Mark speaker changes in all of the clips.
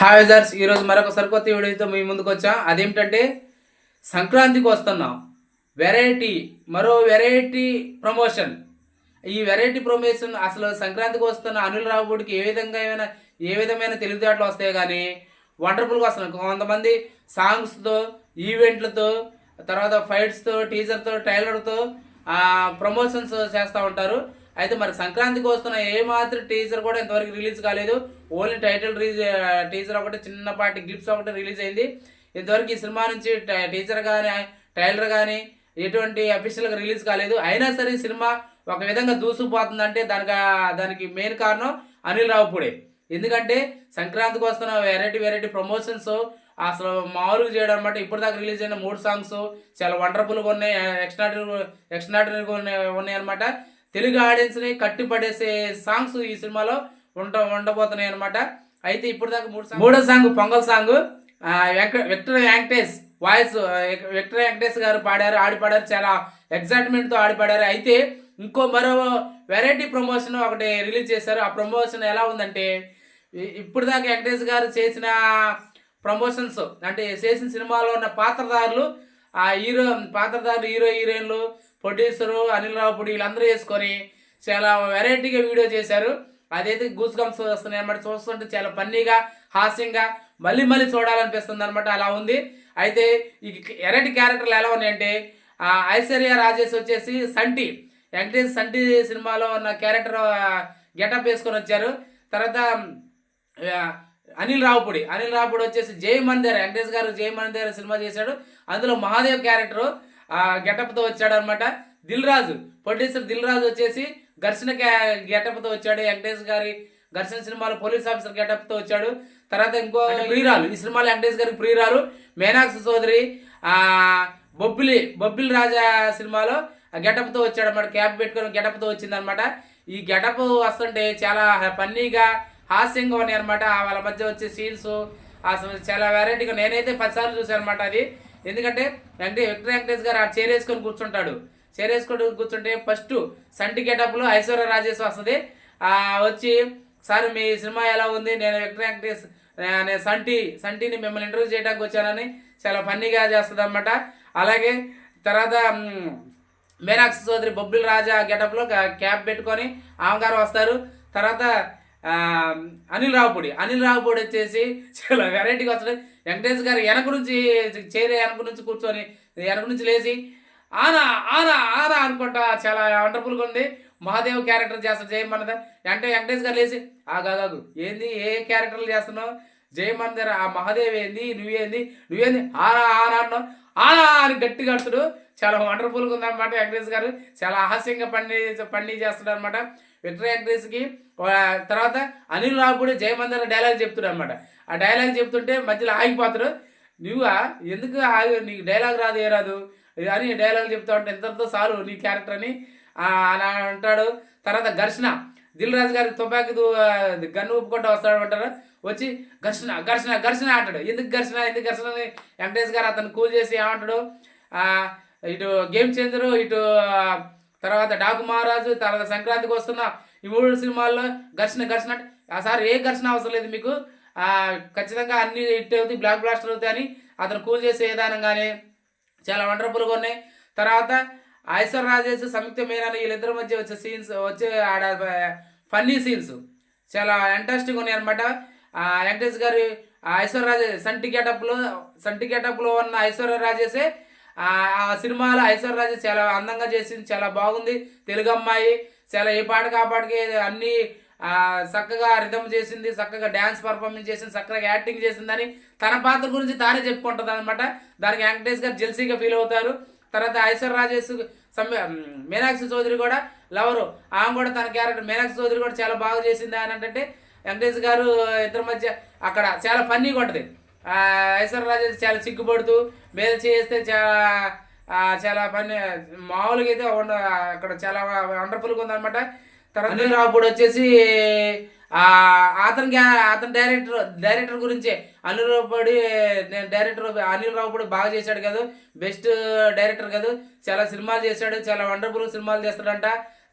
Speaker 1: Hi ఈరోజు మరొక సరికొత్త వీడియోతో మీ ముందుకు వచ్చాం. అదేమిటంటే సంక్రాంతికి వస్తున్నాం. వెరైటీ మరో వెరైటీ ప్రమోషన్ ఈ వెరైటీ ప్రమోషన్ అసలు సంక్రాంతికి వస్తున్న అనిల్ రావుడికి ఏ విధంగా ఏమైనా ఏ విధమైన తెలివితేటలు వస్తాయి కానీ వండర్ఫుల్గా వస్తున్నాయి. కొంతమంది సాంగ్స్తో ఈవెంట్లతో తర్వాత ఫైట్స్తో టీజర్తో ట్రైలర్తో ప్రమోషన్స్ చేస్తూ ఉంటారు. అయితే మరి సంక్రాంతికి వస్తున్న ఏ మాత్రం టీజర్ కూడా ఇంతవరకు రిలీజ్ కాలేదు. ఓన్లీ టైటిల్ రిలీజ్ టీజర్ ఒకటి చిన్నపాటి గ్లిప్స్ ఒకటి రిలీజ్ అయింది. ఇంతవరకు ఈ సినిమా నుంచి టీజర్ కానీ ట్రైలర్ కానీ ఎటువంటి అఫీషియల్గా రిలీజ్ కాలేదు. అయినా సరే ఈ సినిమా ఒక విధంగా దూసుకుపోతుందంటే దానికి దానికి మెయిన్ కారణం అనిల్ రావుపూడే. ఎందుకంటే సంక్రాంతికి వస్తున్న వెరైటీ వెరైటీ ప్రమోషన్స్ అసలు మామూలుగా చేయడం అనమాట ఇప్పుడు దాకా రిలీజ్ అయిన మూడు సాంగ్స్ చాలా వండర్ఫుల్గా ఉన్నాయి ఎక్స్ట్రాడనరీ ఎక్స్ట్రాడనరీగా ఉన్నాయి ఉన్నాయి అనమాట తెలుగు ఆడియన్స్ని కట్టిపడేసే సాంగ్స్ ఈ సినిమాలో ఉండ ఉండబోతున్నాయి అనమాట అయితే ఇప్పుడు దాకా మూడు మూడో song Pongal song Victor Venkatesh voice Victor Venkatesh గారు పాడారు ఆడి పాడారు చాలా ఎగ్జైట్మెంట్తో ఆడి పాడారు. అయితే ఇంకో మరో వెరైటీ ప్రమోషన్ ఒకటి రిలీజ్ చేశారు. ఆ ప్రమోషన్ ఎలా ఉందంటే ఇప్పుడు దాకా వెంకటేష్ గారు చేసిన ప్రమోషన్స్ అంటే చేసిన సినిమాలో ఉన్న పాత్రధారులు ఆ హీరో పాత్రధారులు హీరో హీరోయిన్లు ప్రొడ్యూసరు అనిల్ రావుపూడి వీళ్ళందరూ వేసుకొని చాలా వెరైటీగా వీడియో చేశారు. అదైతే గూస్ గమ్స్ వస్తున్నాయి అనమాట చూస్తుంటే చాలా ఫన్నీగా హాస్యంగా మళ్ళీ మళ్ళీ చూడాలనిపిస్తుంది అనమాట అలా ఉంది. అయితే ఈ వెరైటీ క్యారెక్టర్లు ఎలా ఉన్నాయంటే ఆ, ఐశ్వర్య రాజేష్ వచ్చేసి సంటి వెంకటేష్ సంటి సినిమాలో ఉన్న క్యారెక్టర్ గెటప్ వేసుకొని వచ్చారు. తర్వాత అనిల్ రావుపూడి అనిల్ రావుపూడి వచ్చేసి జై మందిర్ వెంకటేష్ గారు జై మందిర్ సినిమా చేశాడు. అందులో మహాదేవ్ క్యారెక్టర్ గెటప్తో వచ్చాడు అనమాట దిల్ రాజు ప్రొడ్యూసర్ దిల్ రాజు వచ్చేసి ఘర్షణ గెటప్తో వచ్చాడు వెంకటేష్ గారి ఘర్షణ సినిమాలో పోలీస్ ఆఫీసర్ గెటప్తో వచ్చాడు. తర్వాత ఇంకో ప్రియురాలు. ఈ సినిమాలో వెంకటేష్ గారికి ప్రియురాలు మేనాక్షి చౌదరి ఆ, బొబ్బిలి బొబ్బిలి రాజా సినిమాలో గెటప్తో వచ్చాడు అనమాట క్యాప్ పెట్టుకొని గెటప్తో వచ్చిందనమాట ఈ గెటప్ వస్తుంటే చాలా ఫన్నీగా హాస్యంగా ఉన్నాయి అనమాట వాళ్ళ మధ్య వచ్చే సీన్స్ అసలు చాలా వెరైటీగా నేనైతే పదిసార్లు చూసాను అనమాట అది. ఎందుకంటే అంటే వెంకట వెంకటేష్ గారు ఆ చైర్ వేసుకొని కూర్చుంటాడు. చైర్ వేసుకొని కూర్చుంటే ఫస్ట్ సంటి గెటప్లో ఐశ్వర్య రాజేష్ వస్తుంది. వచ్చి సార్ మీ సినిమా ఎలా ఉంది? నేను వెంకట వెంకటేష్ నేను సంటి సంటిని మిమ్మల్ని ఇంటర్వ్యూ చేయడానికి వచ్చానని చాలా ఫన్నీగా చేస్తుంది అనమాట అలాగే తర్వాత మ్, మీనాక్షి చౌదరి బొబ్బిల్ రాజా గెటప్లో క్యాప్ పెట్టుకొని ఆమెగారు వస్తారు. తర్వాత అనిల్ రావుపూడి. అనిల్ రావుపూడి వచ్చేసి చాలా వెరైటీగా వస్తాడు వెంకటేష్ గారు వెనక నుంచి చేరే వెనక నుంచి కూర్చొని వెనక నుంచి లేచి ఆనా ఆనా ఆనా అనుకుంటా చాలా వండర్ఫుల్గా ఉంది. మహాదేవ్ క్యారెక్టర్ చేస్తాను జయమన్నద. అంటే వెంకటేష్ గారు లేచి ఆగాగు ఏంది ఏ క్యారెక్టర్లు చేస్తున్నావు? జయమందర్ ఆ మహాదేవ్ ఏంది నువ్వేంది నువ్వేంది ఆరా ఆరా అన్నావు. ఆనా అని గట్టిగా అడుతుడు చాలా వండర్ఫుల్గా ఉందన్నమాట వెంకటేష్ గారు. చాలా హాస్యంగా పండి పండి చేస్తున్నాడు అనమాట విక్టర్ వెంకటేష్కి తర్వాత అనిల్ రావుపూడి జయమందర్ డైలాగ్ చెప్తాడు అనమాట ఆ డైలాగ్ చెప్తుంటే మధ్యలో ఆగిపోతాడు నువ్వా ఎందుకు ఆగి నీకు డైలాగ్ రాదు ఏ రాదు? అని డైలాగ్ చెప్తా ఉంటే ఎంతతో చాలు నీ క్యారెక్టర్ అని అలా అంటాడు. తర్వాత ఘర్షణ. దిల్ రాజు గారి తుపాకి గన్ను ఊపుకుంటూ వస్తాడు అంటారు. వచ్చి ఘర్షణ ఘర్షణ ఘర్షణ అంటాడు. ఎందుకు ఘర్షణ ఎందుకు ఘర్షణ అని వెంకటేష్ గారు అతను కూల్ చేసి ఏమంటాడు? ఇటు గేమ్ చేంజరు ఇటు తర్వాత డాకు మహారాజు తర్వాత సంక్రాంతికి వస్తున్న ఈ మూడు సినిమాల్లో ఘర్షణ ఘర్షణ అంటే ఆ సార్ ఏ ఘర్షణ అవసరం లేదు మీకు? ఖచ్చితంగా అన్ని హిట్ అవుతాయి బ్లాక్ బ్లాస్టర్ అవుతాయి అని అతను కూల్ చేసే విధానం కానీ చాలా వండర్ఫుల్గా ఉన్నాయి. తర్వాత ఐశ్వర్ రాజేష్ సంయుక్త మీనాని వీళ్ళిద్దరి మధ్య వచ్చే సీన్స్ వచ్చే ఆడ ఫన్నీ సీన్స్ చాలా ఇంట్రెస్టింగ్ ఉన్నాయి అనమాట వెంకటేష్ గారి ఆ ఐశ్వర్య రాజేష్ సంటి గెటప్లో సంటి గెటప్లో ఉన్న ఐశ్వర్య రాజేషే ఆ సినిమాలో ఐశ్వర్య రాజేష్ చాలా అందంగా చేసింది చాలా బాగుంది. తెలుగు అమ్మాయి చాలా ఏ పాటకి ఆ పాటకి అన్నీ చక్కగా రిధమ్ చేసింది చక్కగా డ్యాన్స్ పర్ఫార్మెన్స్ చేసింది చక్కగా యాక్టింగ్ చేసిందని తన పాత్ర గురించి తానే చెప్పుకుంటుంది అనమాట దానికి వెంకటేష్ గారు జెల్సీగా ఫీల్ అవుతారు. తర్వాత ఐశ్వర్య రాజేష్ సమ్మె మీనాక్షి చౌదరి కూడా లవరు. ఆమె కూడా తన క్యారెక్టర్ మీనాక్షి చౌదరి కూడా చాలా బాగా చేసింది అని అంటే వెంకటేష్ గారు ఇద్దరి మధ్య అక్కడ చాలా ఫన్నీగా ఉంటుంది. ఐశ్వర్ ఐశ్వర్య రాజేష్ చాలా సిగ్గుపడుతూ మీద చేస్తే చాలా చాలా పని మామూలుగా అయితే అక్కడ చాలా వండర్ఫుల్గా ఉందన్నమాట. అనిల్ రావుపూడి వచ్చేసి అతనికి అతని డైరెక్టర్ డైరెక్టర్ గురించే. అనిల్ రావుపూడి నేను డైరెక్టర్ అనిల్ రావుపూడి బాగా చేశాడు కదా. బెస్ట్ డైరెక్టర్ కదా. చాలా సినిమాలు చేశాడు. చాలా వండర్ఫుల్ సినిమాలు చేస్తాడంట.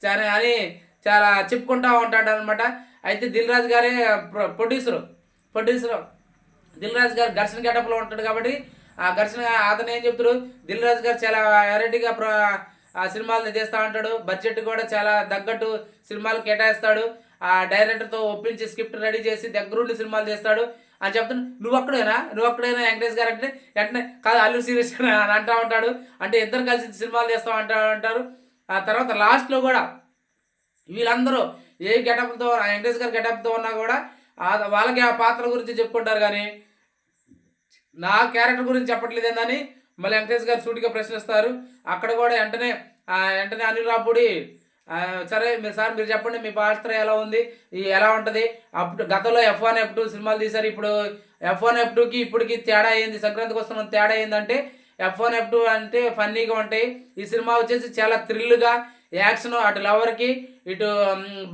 Speaker 1: చాలా అని చాలా చెప్పుకుంటా ఉంటాడు అనమాట అయితే దిల్ రాజు గారే pro- producer producer Dil Raju గారు ఘర్షణ గెటప్లో ఉంటాడు కాబట్టి ఆ ఘర్షణ అతను ఏం చెప్తారు దిల్ రాజు గారు చాలా వెరైటీగా ప్రో ఆ సినిమాలను తీస్తా ఉంటాడు. బడ్జెట్ కూడా చాలా తగ్గట్టు సినిమాలు కేటాయిస్తాడు. ఆ డైరెక్టర్తో ఒప్పించి స్క్రిప్ట్ రెడీ చేసి దగ్గరుండి సినిమాలు చేస్తాడు అని చెప్తాను నువ్వు అక్కడేనా? నువ్వు ఒక్కడైనా వెంకటేష్ గారు అంటే? వెంటనే కాదు అల్లు సీరియస్ అని అంటా ఉంటాడు. అంటే ఇద్దరు కలిసి సినిమాలు చేస్తాం అంటా ఉంటారు ఆ తర్వాత లాస్ట్లో కూడా వీళ్ళందరూ ఏ గెటప్తో వెంకటేష్ గారి గెటప్తో ఉన్నా కూడా వాళ్ళకి ఆ పాత్ర గురించి చెప్పుకుంటారు కానీ నా క్యారెక్టర్ గురించి చెప్పట్లేదు ఏందని మళ్ళీ వెంకటేష్ గారు సూటిగా ప్రశ్నిస్తారు. అక్కడ కూడా వెంటనే వెంటనే అనిల్ రాపుడి సరే మీరు సార్ మీరు చెప్పండి మీ పాత్ర ఎలా ఉంది ఈ ఎలా ఉంటుంది? అప్పుడు గతంలో ఎఫ్ వన్ ఎఫ్ టూ సినిమాలు తీశారు. ఇప్పుడు ఎఫ్ వన్ ఎఫ్ టూకి ఇప్పటికి తేడా అయింది. సంక్రాంతికి వస్తున్న తేడా ఏంటంటే ఎఫ్ వన్ ఎఫ్ టూ అంటే ఫన్నీగా ఉంటాయి. ఈ సినిమా వచ్చేసి చాలా థ్రిల్గా యాక్షన్ అటు లవర్కి ఇటు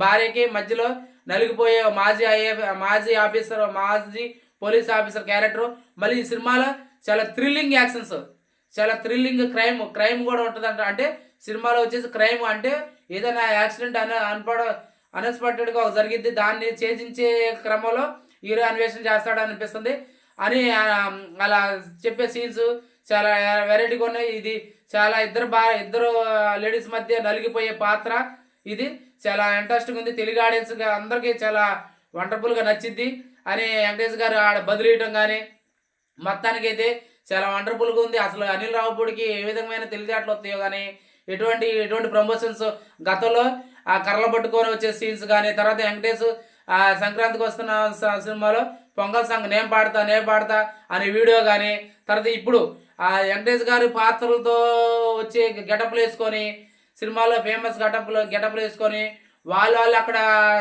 Speaker 1: భార్యకి మధ్యలో నలిగిపోయే మాజీ ఐఏ మాజీ ఆఫీసర్ మాజీ పోలీస్ ఆఫీసర్ క్యారెక్టర్. మళ్ళీ ఈ సినిమాలో చాలా థ్రిల్లింగ్ యాక్షన్స్. చాలా థ్రిల్లింగ్ క్రైమ్ క్రైమ్ కూడా ఉంటుంది అంటే సినిమాలో వచ్చేసి క్రైమ్ అంటే ఏదైనా యాక్సిడెంట్ అన అన్పడ అన్ఎక్స్పెక్టెడ్గా జరిగింది దాన్ని ఛేదించే క్రమంలో హీరో అన్వేషణ చేస్తాడు అనిపిస్తుంది. అని అలా చెప్పే సీన్స్ చాలా వెరైటీగా ఉన్నాయి. ఇది చాలా ఇద్దరు బా ఇద్దరు లేడీస్ మధ్య నలిగిపోయే పాత్ర. ఇది చాలా ఇంట్రెస్టింగ్ ఉంది. తెలుగు ఆడియన్స్ అందరికీ చాలా వండర్ఫుల్గా నచ్చింది. అని వెంకటేష్ గారు ఆడ బదిలీయటం కానీ మొత్తానికి అయితే చాలా వండర్ఫుల్గా ఉంది. అసలు అనిల్ రావుపూడికి ఏ విధమైన తెలివితేటలు వస్తాయో కానీ ఎటువంటి ఎటువంటి ప్రమోషన్స్ గతంలో ఆ కర్రలు పట్టుకొని వచ్చే సీన్స్ కానీ తర్వాత వెంకటేష్ ఆ సంక్రాంతికి వస్తున్న సినిమాలో పొంగల్ సాంగ్ నేను పాడతా నేను పాడతా అనే వీడియో కానీ తర్వాత ఇప్పుడు ఆ వెంకటేష్ గారి పాత్రలతో వచ్చే గెటప్లు వేసుకొని సినిమాలో ఫేమస్ గెటప్లు గెటప్లు వేసుకొని వాళ్ళు వాళ్ళు అక్కడ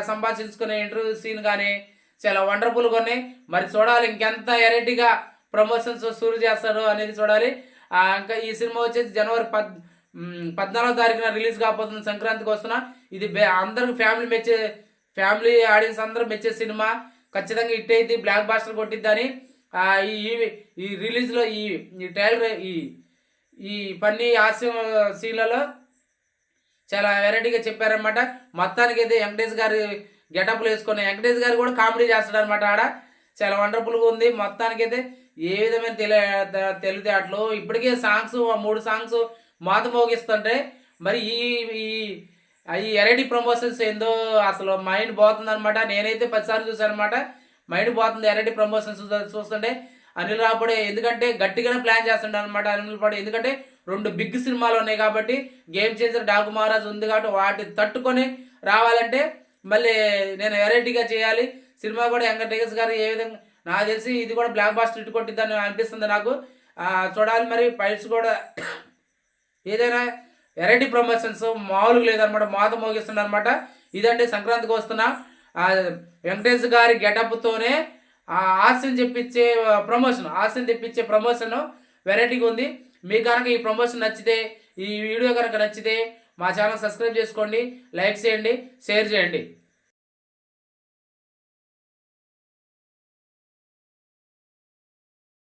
Speaker 1: సంభాషించుకునే ఇంటర్వ్యూ సీన్ కానీ చాలా వండర్ఫుల్గా ఉన్నాయి. మరి చూడాలి ఇంకెంత వెరైటీగా ప్రమోషన్స్ షూరు చేస్తారు అనేది చూడాలి. ఇంకా ఈ సినిమా వచ్చేసి జనవరి పద్ పద్నాలుగో తారీఖున రిలీజ్ కాబోతుంది సంక్రాంతికి వస్తున్నా. ఇది అందరూ అందరికి ఫ్యామిలీ మెచ్చే ఫ్యామిలీ ఆడియన్స్ అందరూ మెచ్చే సినిమా. ఖచ్చితంగా హిట్ అయింది బ్లాక్ బాస్టర్ కొట్టిద్దని. ఈ ఈ- ఈ రిలీజ్లో ఈ ఈ ట్రైలర్ ఈ ఈ పన్ని హాస్యం సీన్లలో చాలా వెరైటీగా చెప్పారనమాట మొత్తానికి అయితే వెంకటేష్ గారి గెటప్లు వేసుకొని వెంకటేష్ గారు కూడా కామెడీ చేస్తాడు అనమాట ఆడ. చాలా వండర్ఫుల్గా ఉంది. మొత్తానికి అయితే ఏ విధమైన తెలి తెలివితేటలు ఇప్పటికే సాంగ్స్ మూడు సాంగ్స్ మాత మోగిస్తుంటే మరి ఈ ఈ ఈ వెరైటీ ప్రమోషన్స్ ఏందో అసలు మైండ్ పోతుంది అనమాట నేనైతే పదిసార్లు చూసాను అనమాట మైండ్ పోతుంది వెరైటీ ప్రమోషన్స్ చూస్తుంటే. అనిల్ రాపుడే ఎందుకంటే గట్టిగానే ప్లాన్ చేస్తుండే అనమాట అనిల్ రాపుడే ఎందుకంటే రెండు బిగ్ సినిమాలు ఉన్నాయి కాబట్టి గేమ్ చేంజర్ డాకు మహారాజ్ ఉంది కాబట్టి వాటి తట్టుకొని రావాలంటే మళ్ళీ నేను వెరైటీగా చేయాలి. సినిమా కూడా వెంకటేష్ గారు ఏ విధంగా నాకు తెలిసి ఇది కూడా బ్లాక్ బాస్టర్ ఇటు కొట్టిద్దని అనిపిస్తుంది నాకు. చూడాలి మరి ఫైట్స్ కూడా ఏదైనా వెరైటీ ప్రమోషన్స్ మామూలుగా లేదనమాట మోత మోగిస్తుంది అనమాట ఇదంటే సంక్రాంతికి వస్తున్న వెంకటేష్ గారి గెటప్తోనే ఆ హాస్యం చెప్పించే ప్రమోషన్ హాస్యం తెప్పించే ప్రమోషన్ వెరైటీగా ఉంది. మీకు కనుక ఈ ప్రమోషన్ నచ్చితే ఈ వీడియో కనుక నచ్చితే మా ఛానల్ సబ్స్క్రైబ్ చేసుకోండి లైక్ చేయండి షేర్ చేయండి.